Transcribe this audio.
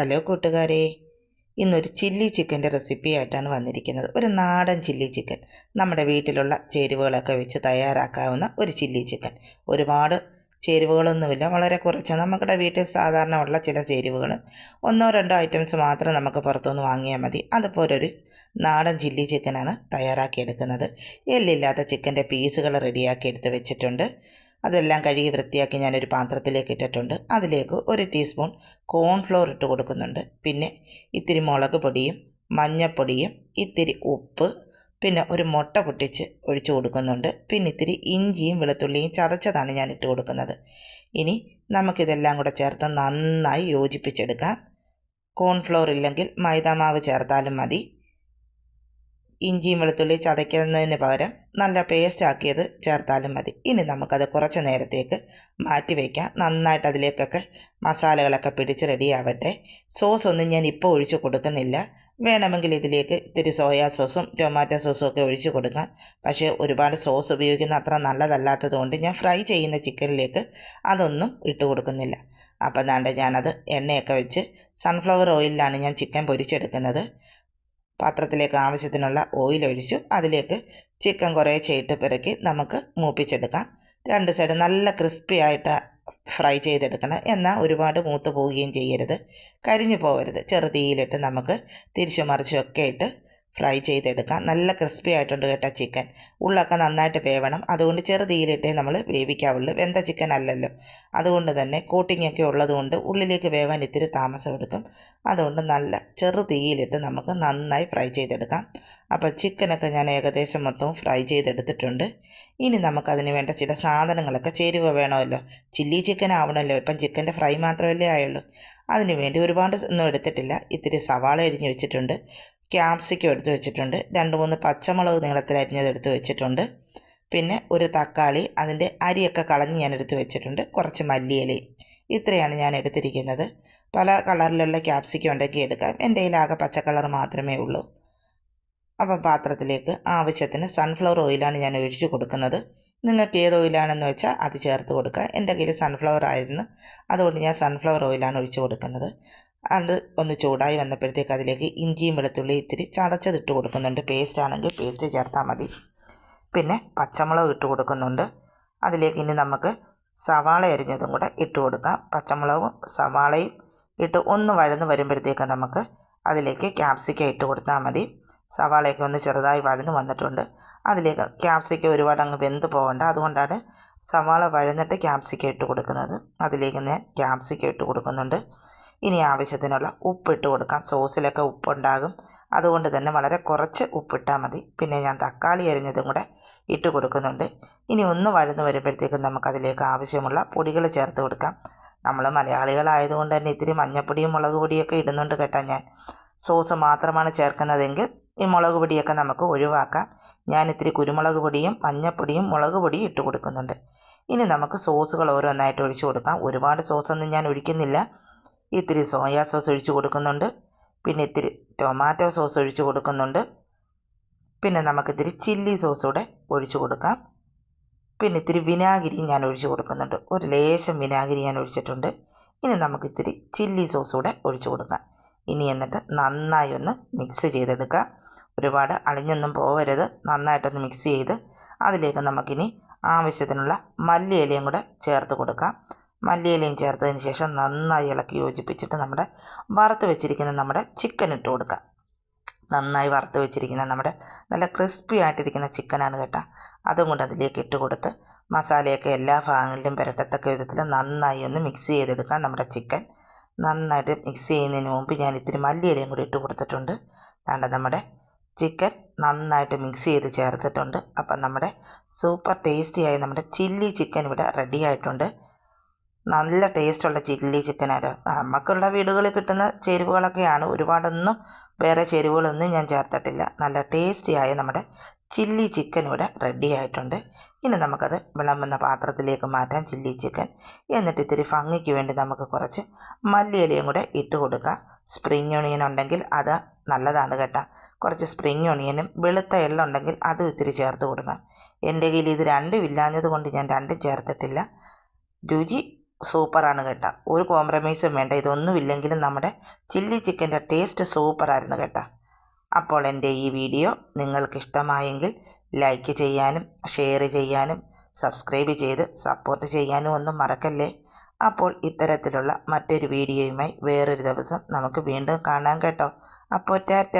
Hello കൂട്ടുകാരെ. ഇന്നൊരു chilli ചിക്കന്റെ റെസിപ്പി ആയിട്ടാണ് വന്നിരിക്കുന്നത്. ഒരു നാടൻ ചില്ലി ചിക്കൻ. നമ്മുടെ വീട്ടിലുള്ള ചേരുവകളൊക്കെ വെച്ച് തയ്യാറാക്കാവുന്ന ഒരു ചില്ലി ചിക്കൻ. ഒരുപാട് ചേരുവകളൊന്നുമില്ല. വളരെ കുറച്ച്. നമ്മുടെ വീട്ടിൽ സാധാരണ ഉള്ള ചില ചേരുവകൾ ഒന്നോ രണ്ടോ ഐറ്റംസ് മാത്രം നമുക്ക് പുറത്തുനിന്ന് വാങ്ങിയാൽ മതി. അതുപോലെ ഒരു നാടൻ ചില്ലി ചിക്കനാണ് തയ്യാറാക്കിയെടുക്കുന്നത്. എല്ലില്ലാത്ത ചിക്കന്റെ പീസുകൾ റെഡിയാക്കി എടുത്ത് വെച്ചിട്ടുണ്ട്. അതെല്ലാം കഴുകി വൃത്തിയാക്കി ഞാനൊരു പാത്രത്തിലേക്ക് ഇട്ടിട്ടുണ്ട്. അതിലേക്ക് ഒരു ടീസ്പൂൺ കോൺഫ്ലോർ ഇട്ട് കൊടുക്കുന്നുണ്ട്. പിന്നെ ഇത്തിരി മുളക് പൊടിയും മഞ്ഞപ്പൊടിയും ഇത്തിരി ഉപ്പ് പിന്നെ ഒരു മുട്ട പൊട്ടിച്ച് ഒഴിച്ചു കൊടുക്കുന്നുണ്ട്. പിന്നെ ഇത്തിരി ഇഞ്ചിയും വെളുത്തുള്ളിയും ചതച്ചതാണ് ഞാൻ ഇട്ട് കൊടുക്കുന്നത്. ഇനി നമുക്കിതെല്ലാം കൂടെ ചേർത്ത് നന്നായി യോജിപ്പിച്ചെടുക്കാം. കോൺഫ്ലോർ ഇല്ലെങ്കിൽ മൈദാമാവ് ചേർത്താലും മതി. ഇഞ്ചിയും വെളുത്തുള്ളി ചതയ്ക്കുന്നതിന് പകരം നല്ല പേസ്റ്റ് ആക്കിയത് ചേർത്താലും മതി. ഇനി നമുക്കത് കുറച്ച് നേരത്തേക്ക് മാറ്റി വയ്ക്കാം നന്നായിട്ട് അതിലേക്കൊക്കെ മസാലകളൊക്കെ പിടിച്ച് റെഡിയാവട്ടെ സോസ് ഒന്നും ഞാൻ ഇപ്പോൾ ഒഴിച്ചു കൊടുക്കുന്നില്ല. വേണമെങ്കിൽ ഇതിലേക്ക് ഇത്തിരി സോയാ സോസും ടൊമാറ്റോ സോസും ഒക്കെ ഒഴിച്ച് കൊടുക്കാം. പക്ഷേ ഒരുപാട് സോസ് ഉപയോഗിക്കുന്ന അത്ര നല്ലതല്ലാത്തത് കൊണ്ട് ഞാൻ ഫ്രൈ ചെയ്യുന്ന ചിക്കനിലേക്ക് അതൊന്നും ഇട്ട് കൊടുക്കുന്നില്ല. അപ്പം ദാണ്ട് ഞാനത് എണ്ണയൊക്കെ വെച്ച് സൺഫ്ലവർ ഓയിലിലാണ് ഞാൻ ചിക്കൻ പൊരിച്ചെടുക്കുന്നത്. പാത്രത്തിലേക്ക് ആവശ്യത്തിനുള്ള ഓയിൽ ഒഴിച്ചു അതിലേക്ക് ചിക്കൻ കുറേ ഇട്ട് പിറക്കി നമുക്ക് മൂപ്പിച്ചെടുക്കാം. രണ്ട് സൈഡ് നല്ല ക്രിസ്പി ആയിട്ട് ഫ്രൈ ചെയ്തെടുക്കണം. എന്നാൽ ഒരുപാട് മൂത്ത് പോവുകയും ചെയ്യരുത്. കരിഞ്ഞു പോകരുത് ചെറുതീയിലിട്ട് നമുക്ക് തിരിച്ചു മറിച്ചുമൊക്കെ ഇട്ട് ഫ്രൈ ചെയ്തെടുക്കാം. നല്ല ക്രിസ്പി ആയിട്ടുണ്ട് കേട്ടോ ചിക്കൻ ഉള്ളൊക്കെ നന്നായിട്ട് വേവണം. അതുകൊണ്ട് ചെറുതീയിലിട്ടേ നമ്മൾ വേവിക്കാവുള്ളൂ. വെന്ത ചിക്കൻ അല്ലല്ലോ. അതുകൊണ്ട് തന്നെ കോട്ടിംഗ് ഒക്കെ ഉള്ളതുകൊണ്ട് ഉള്ളിലേക്ക് വേവാൻ ഇത്തിരി താമസം എടുക്കും. അതുകൊണ്ട് നല്ല ചെറു തീയിലിട്ട് നമുക്ക് നന്നായി ഫ്രൈ ചെയ്തെടുക്കാം. അപ്പോൾ ചിക്കനൊക്കെ ഞാൻ ഏകദേശം മൊത്തവും ഫ്രൈ ചെയ്തെടുത്തിട്ടുണ്ട്. ഇനി നമുക്കതിന് വേണ്ട ചില സാധനങ്ങളൊക്കെ ചേരുവ വേണമല്ലോ. ചില്ലി ചിക്കൻ ആവണമല്ലോ. ഇപ്പം ചിക്കന്റെ ഫ്രൈ മാത്രമല്ലേ ആയുള്ളൂ. അതിനുവേണ്ടി ഒരുപാട് ഒന്നും എടുത്തിട്ടില്ല. ഇത്തിരി സവാള എരിഞ്ഞ് വെച്ചിട്ടുണ്ട്. ക്യാപ്സിക്കം എടുത്ത് വെച്ചിട്ടുണ്ട്. രണ്ട് മൂന്ന് പച്ചമുളക് നീളത്തിൽ അരിഞ്ഞത് എടുത്ത് വെച്ചിട്ടുണ്ട്. പിന്നെ ഒരു തക്കാളി അതിന്റെ അരിയൊക്കെ കളഞ്ഞ് ഞാൻ എടുത്ത് വെച്ചിട്ടുണ്ട്. കുറച്ച് മല്ലിയിലയും. ഇത്രയാണ് ഞാൻ എടുത്തിരിക്കുന്നത്. പല കളറിലുള്ള ക്യാപ്സിക്കം ഉണ്ടെങ്കിൽ എടുക്കാം. എന്റെ കയ്യിലാകെ പച്ചക്കളർ കളർ മാത്രമേ ഉള്ളൂ. അപ്പം പാത്രത്തിലേക്ക് ആവശ്യത്തിന് സൺഫ്ലവർ ഓയിലാണ് ഞാൻ ഒഴിച്ചു കൊടുക്കുന്നത്. നിങ്ങൾക്ക് ഏത് ഓയിലാണെന്ന് വെച്ചാൽ അത് ചേർത്ത് കൊടുക്കുക. എന്റെ കയ്യിൽ സൺഫ്ലവർ ആയിരുന്നു. അതുകൊണ്ട് ഞാൻ സൺഫ്ലവർ ഓയിലാണ് ഒഴിച്ച് കൊടുക്കുന്നത്. അത് ഒന്ന് ചൂടായി വന്നപ്പോഴത്തേക്ക് അതിലേക്ക് ഇഞ്ചിയും വെളുത്തുള്ളി ഇത്തിരി ചതച്ചതിട്ട് കൊടുക്കുന്നുണ്ട്. പേസ്റ്റ് ആണെങ്കിൽ പേസ്റ്റ് ചേർത്താൽ മതി. പിന്നെ പച്ചമുളക് ഇട്ട് കൊടുക്കുന്നുണ്ട്. അതിലേക്ക് ഇനി നമുക്ക് സവാള അരിഞ്ഞതും കൂടെ ഇട്ട് കൊടുക്കാം. പച്ചമുളകും സവാളയും ഇട്ട് ഒന്ന് വഴന്ന് വരുമ്പോഴത്തേക്ക് നമുക്ക് അതിലേക്ക് ക്യാപ്സിക്കം ഇട്ട് കൊടുത്താൽ മതി. സവാളയൊക്കെ ഒന്ന് ചെറുതായി വഴന്ന് വന്നിട്ടുണ്ട്. അതിലേക്ക് ക്യാപ്സിക്ക ഒരുപാട് അങ്ങ് വെന്ത് പോകണ്ട. അതുകൊണ്ടാണ് സവാള വഴന്നിട്ട് ക്യാപ്സിക്ക ഇട്ട് കൊടുക്കുന്നത്. അതിലേക്ക് ഞാൻ ക്യാപ്സിക്ക ഇട്ട് കൊടുക്കുന്നുണ്ട്. ഇനി ആവശ്യത്തിനുള്ള ഉപ്പ് ഇട്ട് കൊടുക്കാം. സോസിലൊക്കെ ഉപ്പുണ്ടാകും. അതുകൊണ്ട് തന്നെ വളരെ കുറച്ച് ഉപ്പിട്ടാൽ മതി. പിന്നെ ഞാൻ തക്കാളി അരിഞ്ഞതും കൂടെ ഇട്ട് കൊടുക്കുന്നുണ്ട്. ഇനി ഒന്ന് വഴന്ന് വരുമ്പോഴത്തേക്കും നമുക്കതിലേക്ക് ആവശ്യമുള്ള പൊടികൾ ചേർത്ത് കൊടുക്കാം. നമ്മൾ മലയാളികളായതുകൊണ്ട് തന്നെ ഇത്തിരി മഞ്ഞപ്പൊടിയും മുളക് പൊടിയൊക്കെ ഇടുന്നുണ്ട് കേട്ടോ ഞാൻ. സോസ് മാത്രമാണ് ചേർക്കുന്നതെങ്കിൽ ഈ മുളക് പൊടിയൊക്കെ നമുക്ക് ഒഴിവാക്കാം. ഞാൻ ഇത്തിരി കുരുമുളക് പൊടിയും മഞ്ഞപ്പൊടിയും മുളക് പൊടിയും ഇട്ട് കൊടുക്കുന്നുണ്ട്. ഇനി നമുക്ക് സോസുകൾ ഓരോന്നായിട്ട് ഒഴിച്ചു കൊടുക്കാം. ഒരുപാട് സോസൊന്നും ഞാൻ ഒഴിക്കുന്നില്ല. ഇത്തിരി സോയാ സോസ് ഒഴിച്ചു കൊടുക്കുന്നുണ്ട്. പിന്നെ ഇത്തിരി ടൊമാറ്റോ സോസ് ഒഴിച്ചു കൊടുക്കുന്നുണ്ട്. പിന്നെ നമുക്കിത്തിരി ചില്ലി സോസ് കൂടെ ഒഴിച്ചു കൊടുക്കാം. പിന്നെ ഇത്തിരി വിനാഗിരി ഞാൻ ഒഴിച്ചു കൊടുക്കുന്നുണ്ട്. ഒരു ലേശം വിനാഗിരി ഞാൻ ഒഴിച്ചിട്ടുണ്ട്. ഇനി നമുക്കിത്തിരി ചില്ലി സോസ് കൂടെ ഒഴിച്ചു കൊടുക്കാം. ഇനി എന്നിട്ട് നന്നായി ഒന്ന് മിക്സ് ചെയ്തെടുക്കാം. ഒരുപാട് അളിഞ്ഞൊന്നും പോവരുത്. നന്നായിട്ടൊന്ന് മിക്സ് ചെയ്ത് അതിലേക്ക് നമുക്കിനി ആവശ്യത്തിനുള്ള മല്ലിയിലയും കൂടെ ചേർത്ത് കൊടുക്കാം. മല്ലിയിലയും ചേർത്തതിന് ശേഷം നന്നായി ഇളക്കി യോജിപ്പിച്ചിട്ട് നമ്മുടെ വറുത്ത് വെച്ചിരിക്കുന്ന നമ്മുടെ ചിക്കൻ ഇട്ട് കൊടുക്കാം. നന്നായി വറുത്ത് വെച്ചിരിക്കുന്ന നമ്മുടെ നല്ല ക്രിസ്പി ആയിട്ടിരിക്കുന്ന ചിക്കനാണ് കേട്ടോ. അതും കൊണ്ട് അതിലേക്ക് ഇട്ട് കൊടുത്ത് മസാലയൊക്കെ എല്ലാ ഭാഗങ്ങളിലും പുരട്ടത്തക്ക വിധത്തിൽ നന്നായി ഒന്ന് മിക്സ് ചെയ്തെടുക്കാം നമ്മുടെ ചിക്കൻ നന്നായിട്ട് മിക്സ് ചെയ്യുന്നതിന് മുമ്പ് ഞാൻ ഇത്തിരി മല്ലിയിലയും കൂടി ഇട്ട് കൊടുത്തിട്ടുണ്ട്. അതാണ്ട് നമ്മുടെ ചിക്കൻ നന്നായിട്ട് മിക്സ് ചെയ്ത് ചേർത്തിട്ടുണ്ട്. അപ്പം നമ്മുടെ സൂപ്പർ ടേസ്റ്റിയായി നമ്മുടെ ചില്ലി ചിക്കൻ ഇവിടെ റെഡി ആയിട്ടുണ്ട്. നല്ല ടേസ്റ്റുള്ള ചില്ലി ചിക്കനായിട്ട് നമുക്കുള്ള വീടുകളിൽ കിട്ടുന്ന ചേരുവകളൊക്കെയാണ്. ഒരുപാടൊന്നും വേറെ ചേരുവകളൊന്നും ഞാൻ ചേർത്തിട്ടില്ല. നല്ല ടേസ്റ്റിയായ നമ്മുടെ ചില്ലി ചിക്കൻ ഇവിടെ റെഡി ആയിട്ടുണ്ട്. ഇനി നമുക്കത് വിളമ്പുന്ന പാത്രത്തിലേക്ക് മാറ്റാം. Chilli chicken. എന്നിട്ട് ഇത്തിരി ഭംഗിക്ക് വേണ്ടി നമുക്ക് കുറച്ച് മല്ലിയിലയും കൂടെ ഇട്ട് കൊടുക്കാം. സ്പ്രിങ് ഒണിയൻ ഉണ്ടെങ്കിൽ അത് നല്ലതാണ് കേട്ടോ. കുറച്ച് സ്പ്രിങ് ഒണിയനും വെളുത്ത എള്ളുണ്ടെങ്കിൽ ഉണ്ടെങ്കിൽ അതും ഇത്തിരി ചേർത്ത് കൊടുക്കാം. എന്റെ കയ്യിൽ ഇത് രണ്ടും ഇല്ലാഞ്ഞത് കൊണ്ട് ഞാൻ രണ്ടും ചേർത്തിട്ടില്ല. രുചി സൂപ്പറാണ് കേട്ടോ. ഒരു കോംപ്രമൈസും വേണ്ട. ഇതൊന്നും ഇല്ലെങ്കിലും നമ്മുടെ ചില്ലി ചിക്കന്റെ ടേസ്റ്റ് സൂപ്പറായിരുന്നു കേട്ടോ. അപ്പോൾ എന്റെ ഈ വീഡിയോ നിങ്ങൾക്ക് ഇഷ്ടമായെങ്കിൽ ലൈക്ക് ചെയ്യാനും ഷെയർ ചെയ്യാനും സബ്സ്ക്രൈബ് ചെയ്ത് സപ്പോർട്ട് ചെയ്യാനും ഒന്നും മറക്കല്ലേ? അപ്പോൾ ഇത്തരത്തിലുള്ള മറ്റൊരു വീഡിയോയുമായി വേറൊരു ദിവസം നമുക്ക് വീണ്ടും കാണാം കേട്ടോ. അപ്പോൾ ടാറ്റ.